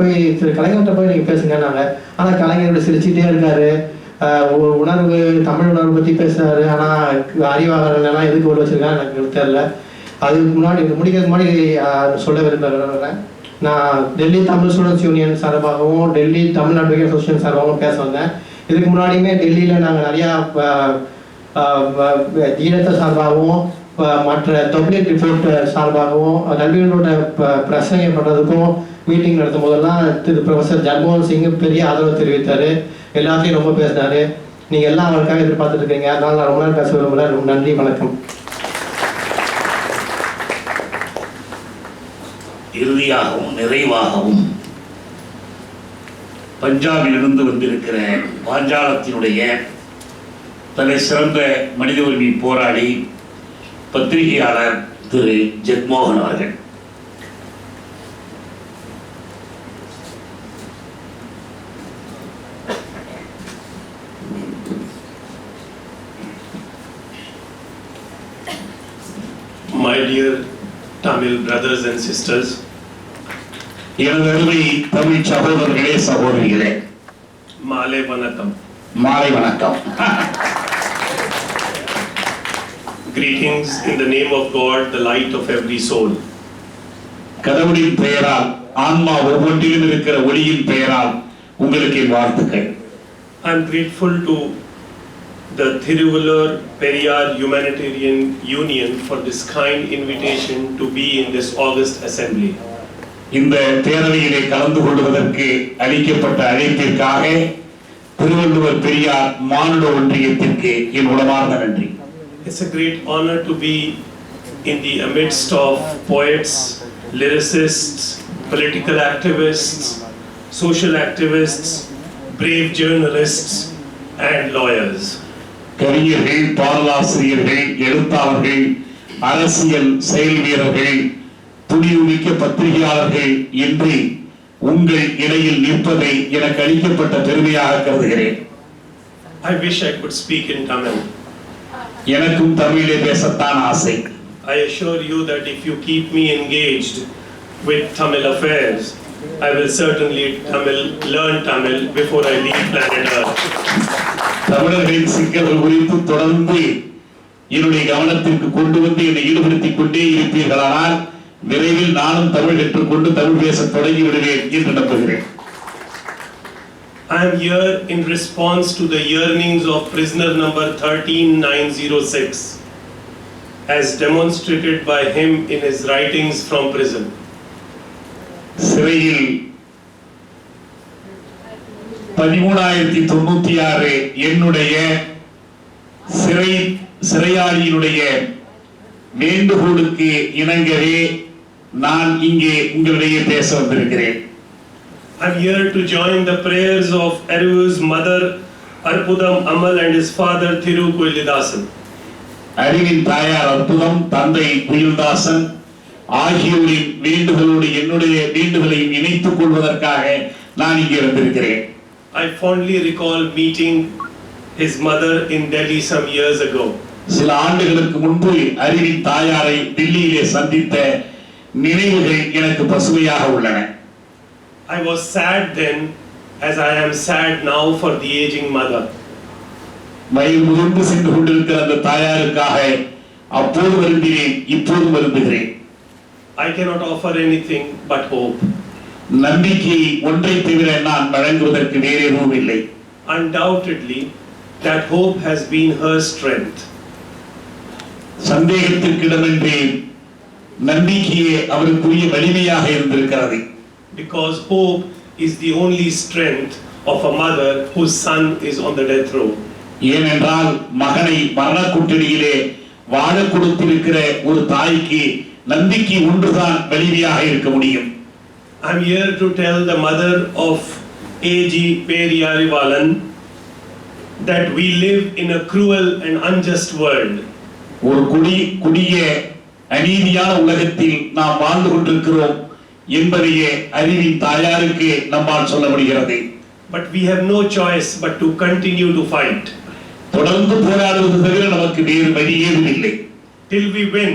போய் சில கலைஞர்கிட்ட போய் நீங்கள் பேசுங்கன்னாங்க ஆனால் கலைஞர் சிரிச்சுட்டே இருக்காரு. உணர்வு தமிழ் உணர்வு பற்றி பேசுறாரு. ஆனால் அறிவாளர்கள்லாம் எதுக்கு ஒரு வச்சிருக்காங்க எனக்கு தெரியல. அதுக்கு முன்னாடி இது முடிக்கிறதுக்கு முன்னாடி சொல்ல விரும்புகிறேன் நான். டெல்லி தமிழ் ஸ்டூடெண்ட்ஸ் யூனியன் சார்பாகவும் டெல்லி தமிழ் அட்வொகேட் அசோசியேஷன் சார்பாகவும் பேச வந்தேன். இதுக்கு முன்னாடியுமே டெல்லியில் நாங்கள் நிறையா ஈழத்தை சார்பாகவும் மற்ற தொப்ளிக் ரிப்போர்ட் சார்பாகவும் நல்விகளோட பிரசனை பண்ணுறதுக்கும் மீட்டிங் நடத்தும் போதெல்லாம் திரு ப்ரொஃபசர் ஜன்மோகன் சிங் பெரிய ஆதரவு தெரிவித்தார். எல்லாத்தையும் ரொம்ப பேசினார். நீங்கள் எல்லாம் அவருக்காக எதிர்பார்த்துட்டு இருக்கீங்க அதனால் நான் ரொம்ப நேரம் பேச விரும்பல. ரொம்ப நன்றி வணக்கம். இறுதியாகவும் நிறைவாகவும் பஞ்சாபிலிருந்து வந்திருக்கிற பாஞ்சாலத்தினுடைய தலை சிறந்த மனித உரிமை போராளி பத்திரிகையாளர் திரு ஜெக்மோகன் அவர்கள் My dear Tamil brothers and sisters, எனது அருமை தமிழ் சகோதரர்களே சகோதரிகளே Male Vanatam. மாலை வணக்கம் Greetings in the name of God, the light of every soul. கடவுளின் பெயரால் ஆன்மா ஒவ்வொன்றிலும் இருக்கிற ஒளியின் பெயரால் உங்களுக்கு வாழ்த்துக்கள் I'm grateful to the Thiruvalur Periyar Humanitarian Union for this kind invitation to be in this August assembly. இந்த பேரவையிலே கலந்து கொள்வதற்கு அளிக்கப்பட்ட அழைப்பிற்காக திருவள்ளுவர் பெரியார் மானுட ஒன்றியத்திற்கு என் உளமார்ந்த நன்றி It's a great honor to be in the amidst of poets, lyricists, political activists, social activists, brave journalists, and lawyers. கவிஞர்கள் பாடலாசிரியர்கள் எழுத்தாளர்கள் அரசியல் செயல் வீரர்கள் துணிவுமிக்க பத்திரிகையாளர்கள் என்று உங்கள் இடையில் நிற்பதை எனக்கு அளிக்கப்பட்ட பெருமையாக கருதுகிறேன் I wish I could speak in Tamil. எனக்கும் தமிழிலே பேசத்தான் ஆசை I assure you that if you keep me engaged with Tamil affairs, I will certainly Tamil, learn Tamil before I leave planet Earth. தமிழர்களின் சிக்கல்கள் குறித்து தொடர்ந்து என்னுடைய கவனத்திற்கு கொண்டு வந்து என்னை ஈடுபடுத்திக் கொண்டே இருப்பீர்களானால் விரைவில் நானும் தமிழ் கற்றுக்கொண்டு தமிழ் பேசத் தொடங்கி விடுவேன் என்று நம்புகிறேன் I am here in response to the yearnings of prisoner number 13906, as demonstrated by him in his writings from prison. சிறையில் பதிமூணாயிரத்தி தொண்ணூத்தி ஆறு என்னுடைய சிறை சிறையாளியினுடைய வேண்டுகோளுக்கு இணங்கவே நான் இங்கே உங்களிடையே பேச வந்திருக்கிறேன் I'm here to join the prayers of Eru's mother Arpudam Amal and his father Thiru Koilidasan. அறிவின் தாயார் அற்புதம் தந்தை குயில்தாசன் ஆகியோரின் வேண்டுகளோடு என்னுடைய வேண்டுகளையும் இணைத்துக் கொள்வதற்காக நான் இங்கே வந்திருக்கிறேன் I fondly recall meeting his mother in Delhi some years ago. சில ஆண்டுகளுக்கு முன்பு அறிவின் தாயாரை தில்லியிலே சந்தித்த நினைவுகள் எனக்கு பசுமையாக உள்ளன I was sad then, as I am sad now for the aging mother. வயது முதிர்ந்து சென்று கொண்டிருக்கிற அந்த தாயாருக்காக அப்போது வருந்தினேன் இப்போது வருந்துகிறேன் I cannot offer anything but hope. நம்பிக்கை ஒன்றை தவிர நான் வழங்குவதற்கு வேறு எதுவும் இல்லை Undoubtedly, that hope has been her strength. சந்தேகத்திற்கு இடமின்றி நம்பிக்கையே அவருக்குரிய வலிமையாக இருந்திருக்கிறது Because hope is the only strength of a mother whose son is on the death row. ஏனென்றால் மகனை மரணக்குட்டடியிலே வாழ கொடுத்திருக்கிற ஒரு தாய்க்கு நம்பிக்கை ஒன்றுதான் வலிமையாக இருக்க முடியும் I'm here to tell the mother of A.G. Periyarivalan that we live in a cruel and unjust world. ஒரு குடி குடிய அநீதியான உலகத்தில் நாம் வாழ்ந்து கொண்டிருக்கிறோம் என்பதையே அறிவின் தாயாருக்கு நம்மால் சொல்ல முடிகிறது But we have no choice but to continue to fight தொடர்ந்து போராடுவது தவிர நமக்கு வேறு வழி ஏதும் இல்லை till we win.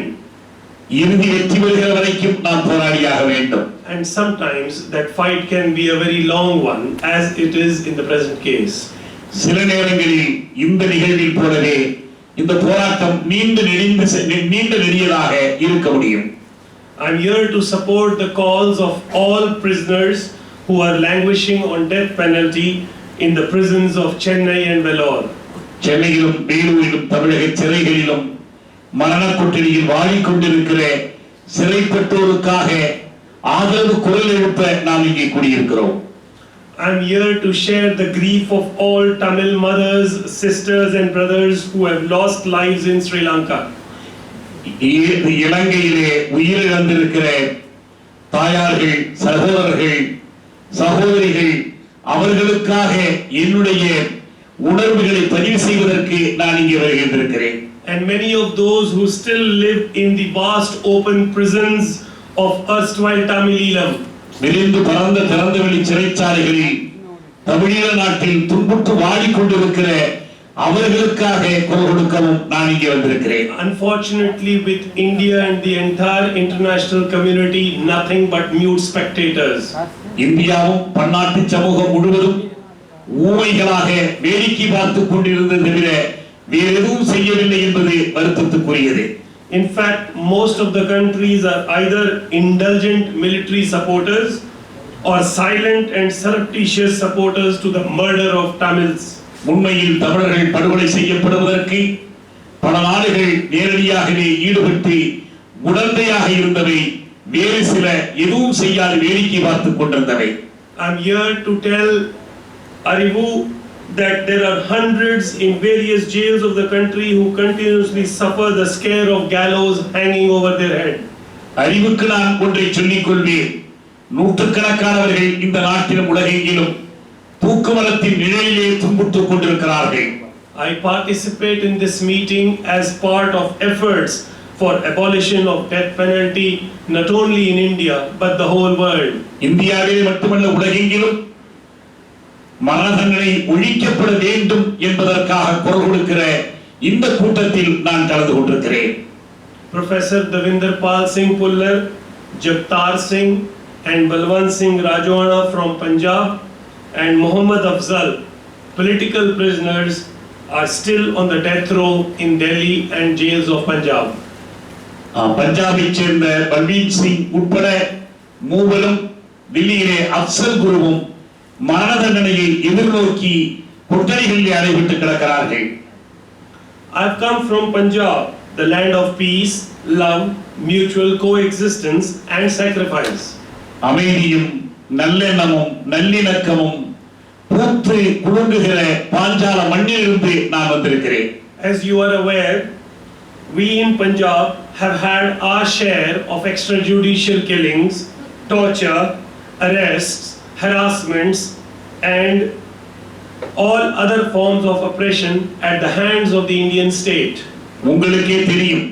இறுதி வெற்றி பெறுகிற வரைக்கும் நாம் போராடியாக வேண்டும் and sometimes that fight can be a very long one, as it is in the present case. சில நேரங்களில் இந்த நிகழ்வில் போலவே இந்த போராட்டம் நீண்டு நெடிந்து செ- நீ- நீண்ட நெடியதாக இருக்க முடியும் I'm here to support the calls of all prisoners who are languishing on death penalty in the prisons of Chennai and Vellore. சென்னையிலும் வேலூரிலும் தமிழக சிறைகளிலும் மரண கொட்டடியில் வாடிக்கொண்டிருக்கிற சிறைப்பட்டோருக்காக ஆதரவு குரல் எழுப்ப நாம் இங்கே கூடியிருக்கிறோம் I'm here to share the grief of all Tamil mothers, sisters, and brothers who have lost lives in Sri Lanka. இ- இலங்கையிலே உயிரிழந்திருக்கிற தாயார்கள் சகோதரர்கள் சகோதரிகள் அவர்களுக்காக என்னுடைய உணர்வுகளை பதிவு செய்வதற்கு நான் இங்கே வருகின்றிருக்கிறேன் And many of those who still live in the vast open prisons of erstwhile Tamileelam. விரிந்து பறந்த திறந்தவெளி சிறைச்சாலைகளில் தமிழீழ நாட்டில் துன்புற்று வாடிக்கொண்டிருக்கிற அவர்களுக்காக குரல் கொடுக்கவும் நான் இங்கே வந்திருக்கிறேன் Unfortunately, with India and the entire international community, nothing but mute spectators. இந்தியாவும் பன்னாட்டு சமூகம் முழுவதும் ஊமைகளாக வேடிக்கை பார்த்துக் கொண்டிருந்தது தவிர வேறு எதுவும் செய்யவில்லை என்பது வருத்தத்துக்குரியது In fact, most of the countries are either indulgent military supporters or silent and surreptitious supporters to the murder of Tamils. உண்மையில் தமிழர்கள் படுகொலை செய்யப்படுவதற்கு பல நாடுகள் நேரடியாகவே ஈடுபட்டு உடந்தையாக இருந்தவை வேறு சில எதுவும் செய்யாது வேடிக்கை பார்த்துக் கொண்டிருந்தவை I'm here to tell Arivu that there are hundreds in various jails of the country who continuously suffer the scare of gallows hanging over their head. அறிவுக்கு நான் ஒன்றை சொல்லிக் கொள்வேன் நூற்றுக்கணக்கானவர்கள் இந்த நாட்டிலும் உலகெங்கிலும் தூக்குமரத்தின் நிழலிலே துன்புற்றுக் கொண்டிருக்கிறார்கள் I participate in this meeting as part of efforts for abolition of death penalty not only in India but the whole world. இந்தியாவிலே மட்டுமல்ல உலகெங்கிலும் மரண தண்டனை ஒழிக்கப்பட வேண்டும் என்பதற்காக குரல் கொடுக்கிற இந்த கூட்டத்தில் நான் கலந்து கொண்டிருக்கிறேன் Professor Davinder Pal Singh Pullar, Jagtar Singh and Balwant Singh Rajwana from Punjab and Muhammad Afzal, political prisoners, are still on the death row in Delhi and jails of Punjab. ஆஹ், பஞ்சாபைச் சேர்ந்த பல்வீர் சிங் உட்பட மூவரும் தில்லியிலே அப்சல் குருவும் மரண தண்டனையை எதிர்நோக்கி கொட்டடிகளிலே அடைபட்டு கிடக்கிறார்கள் I've come from Punjab, the land of peace, love, mutual coexistence, and sacrifice. அமைதியும் நல்லெண்ணமும் நல்லிணக்கமும் பூத்து குலுங்குகிற பாஞ்சால மண்ணிலிருந்து நான் வந்திருக்கிறேன் As you are aware, we in Punjab have had our share of extrajudicial killings, torture, arrests, harassments, and all other forms of oppression at the hands of the Indian state. உங்களுக்கே தெரியும்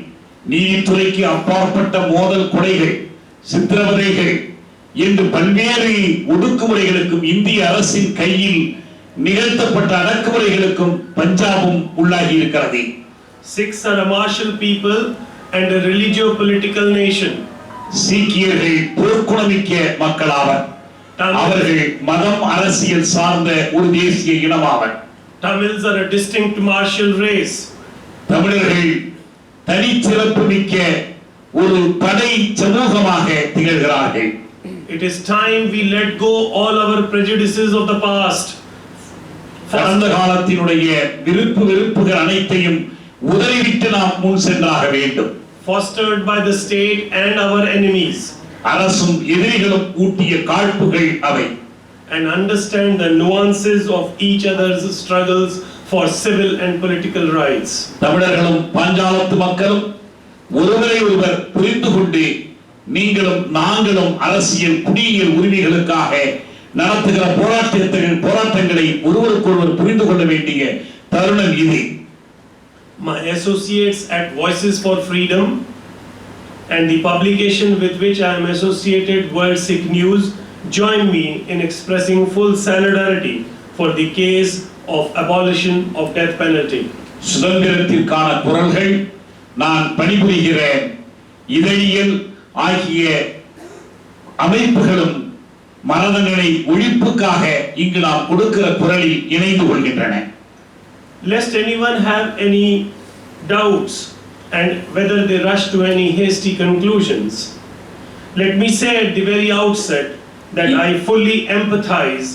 நீதித்துறைக்கு அப்பாற்பட்ட மோதல் கொலைகள் சித்திரவதைகள் என்று பல்வேறு ஒடுக்குமுறைகளுக்கும் இந்திய அரசின் கையில் நிகழ்த்தப்பட்ட அடக்குமுறைகளுக்கும் பஞ்சாபும் உள்ளாகி இருக்கிறது Sikhs are a martial people and a religio-political nation. சீக்கியர்கள் போர்க்குணமிக்க மக்களாவர் அவர்கள் மதம் அரசியல் சார்ந்த ஒரு தேசிய இனமாவர் Tamils are a distinct martial race. தமிழர்கள் தனிச்சிறப்பு மிக்க ஒரு படை சமூகமாக திகழ்கிறார்கள் It is time we let go all our prejudices of the past. கடந்த காலத்தினுடைய விருப்பு வெறுப்புகள் அனைத்தையும் உதறிவிட்டு நாம் முன் சென்றாக வேண்டும் fostered by the state and our enemies, அரசும் எதிரிகளும் ஊட்டிய காழ்ப்புகள் அவை and understand the nuances of each other's struggles for civil and political rights. தமிழர்களும் பாஞ்சாலத்து மக்களும் ஒருவரை ஒருவர் புரிந்து கொண்டு நீங்களும் நாங்களும் அரசியல் குடியியல் உரிமைகளுக்காக நடத்துகிற போராட்டங்கள் போராட்டங்களை ஒருவருக்கொருவர் புரிந்து கொள்ள வேண்டிய தருணம் இது My associates at Voices for Freedom and the publication with which I am associated, World Sikh News, join me in expressing full solidarity for the case of abolition of death penalty. சுதந்திரத்திற்கான குரல்கள் நான் பணிபுரிகிற இதழியல் ஆகிய அமைப்புகளும் மரணங்களை ஒழிப்புக்காக இங்கு நாம் கொடுக்கிற குரலில் இணைந்து கொள்கின்றன Lest anyone have any doubts and whether they rush to any hasty conclusions, let me say at the very outset that I fully empathize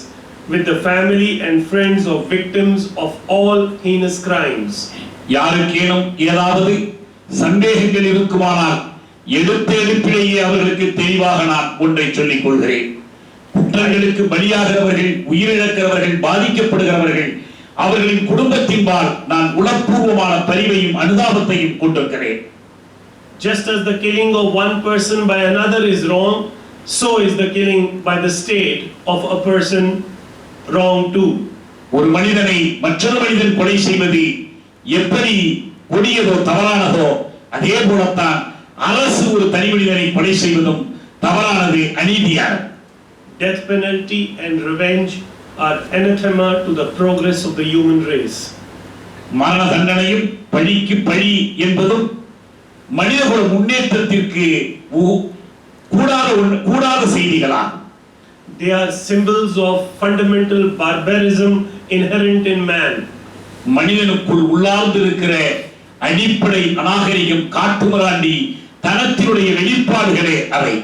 with the family and friends of victims of all heinous crimes. யாருக்கேனும் ஏதாவது சந்தேகங்கள் இருக்குமானால் எடுத்த எடுப்பிலேயே அவர்களுக்கு தெளிவாக நான் ஒன்றை சொல்லிக் கொள்கிறேன் குற்றங்களுக்கு பலியாகிறவர்கள் உயிரிழக்கிறவர்கள் பாதிக்கப்படுகிறவர்கள் அவர்களின் குடும்பத்தின்பால் நான் உளப்பூர்வமான பரிவையும் அனுதாபத்தையும் கொண்டிருக்கிறேன் Just as the killing of one person by another is wrong, so is the killing by the state of a person wrong too. ஒரு மனிதனை மற்றொரு மனிதன் கொலை செய்வது எப்படி கொடியதோ தவறானதோ அதே போலத்தான் அரசு ஒரு தனி மனிதனை கொலை செய்வதும் தவறானது அநீதியானது Death penalty and revenge are anathema to the progress of the human race. மரண தண்டனையும் பழிக்கு பழி என்பதும் மனிதகுல முன்னேற்றத்திற்கு கூடாத கூடாத செய்திகளாகும் They are symbols of fundamental barbarism inherent in man. மனிதனுக்குள் உள்ளார்ந்திருக்கிற அடிப்படை அநாகரிகம் காட்டுமிராண்டி தனத்தினுடைய வெளிப்பாடுகளே அவை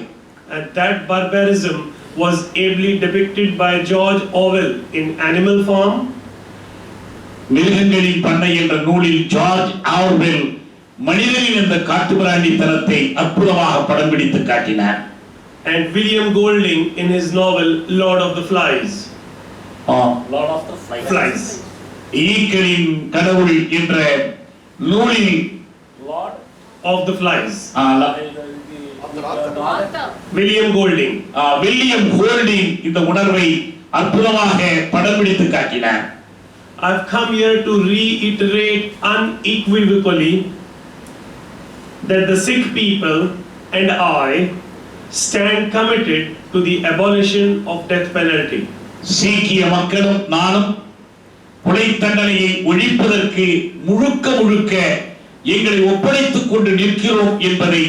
And that barbarism was ably depicted by George Orwell in Animal Farm, மிருகங்களின் பண்ணை என்ற நூலில் ஜார்ஜ் ஆர்வெல் மனிதனின் இந்த காட்டுமிராண்டித்தனத்தை அற்புதமாக படம் பிடித்து காட்டினார் and William Golding in his novel Lord of the Flies. Flies. ஈக்களின் கடவுள் என்ற நூலில் Of the Flies. Golding. ஆ, வில்லியம் ஹோல்டிங் இந்த உணர்வை அற்புதமாக படம் பிடித்து காட்டினார் I've come here to reiterate unequivocally that the Sikh people and I stand committed to the abolition of death penalty. சீக்கிய மக்களும் நானும் கொலை தண்டனையை ஒழிப்பதற்கு முழுக்க முழுக்க எங்களை ஒப்படைத்துக் கொண்டு நிற்கிறோம் என்பதை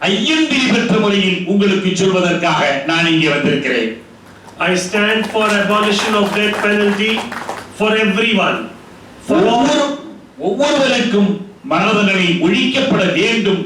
ஐயந்திரி பெற்ற முறையில் உங்களுக்கு சொல்வதற்காக நான் இங்கே வந்திருக்கிறேன் I stand for abolition of death penalty for everyone. ஒவ்வொருவருக்கும் மரண தண்டனை ஒழிக்கப்பட வேண்டும்